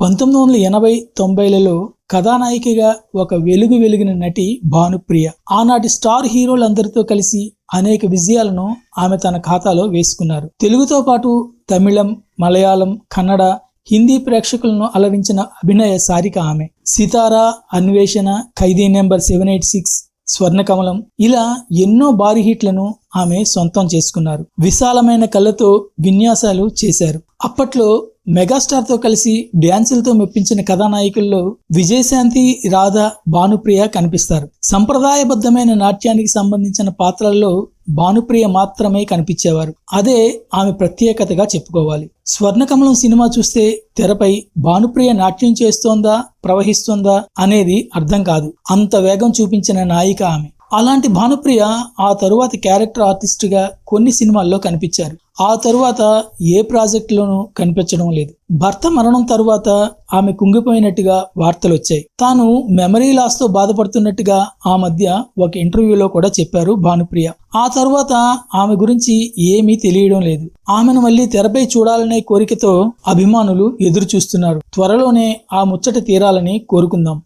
పంతొమ్మిది వందల ఎనభై తొంభైలలో కథానాయికగా ఒక వెలుగు వెలిగిన నటి భానుప్రియ. ఆనాటి స్టార్ హీరోలందరితో కలిసి అనేక విజయాలను ఆమె తన ఖాతాలో వేసుకున్నారు. తెలుగుతో పాటు తమిళం మలయాళం కన్నడ హిందీ ప్రేక్షకులను అలరించిన అభినయ సారిక ఆమె. Sitara Anveshana Khaidi number seven eight six Swarnakamalam. ఇలా ఎన్నో భారీ హిట్లను ఆమె సొంతం చేసుకున్నారు. విశాలమైన కళ్ళతో విన్యాసాలు చేశారు. అప్పట్లో మెగాస్టార్తో కలిసి డ్యాన్సులతో మెప్పించిన కథానాయకుల్లో విజయశాంతి రాధ భానుప్రియ కనిపిస్తారు. సంప్రదాయబద్ధమైన నాట్యానికి సంబంధించిన పాత్రల్లో భానుప్రియ మాత్రమే కనిపించేవారు. అదే ఆమె ప్రత్యేకతగా చెప్పుకోవాలి. స్వర్ణకమలం సినిమా చూస్తే తెరపై భానుప్రియ నాట్యం చేస్తోందా ప్రవహిస్తోందా అనేది అర్థం కాదు. అంత వేగం చూపించిన నాయిక ఆమె. అలాంటి భానుప్రియ ఆ తరువాత క్యారెక్టర్ ఆర్టిస్ట్గా కొన్ని సినిమాల్లో కనిపించారు. ఆ తరువాత ఏ ప్రాజెక్టులోనూ కనిపించడం లేదు. భర్త మరణం తరువాత ఆమె కుంగిపోయినట్టుగా వార్తలు వచ్చాయి తాను మెమరీ లాస్తో బాధపడుతున్నట్టుగా ఆ మధ్య ఒక ఇంటర్వ్యూలో కూడా చెప్పారు భానుప్రియ. ఆ తరువాత ఆమె గురించి ఏమీ తెలియడం లేదు. ఆమెను మళ్ళీ తెరపై చూడాలనే కోరికతో అభిమానులు ఎదురు చూస్తున్నారు త్వరలోనే ఆ ముచ్చట తీరాలని కోరుకుందాం.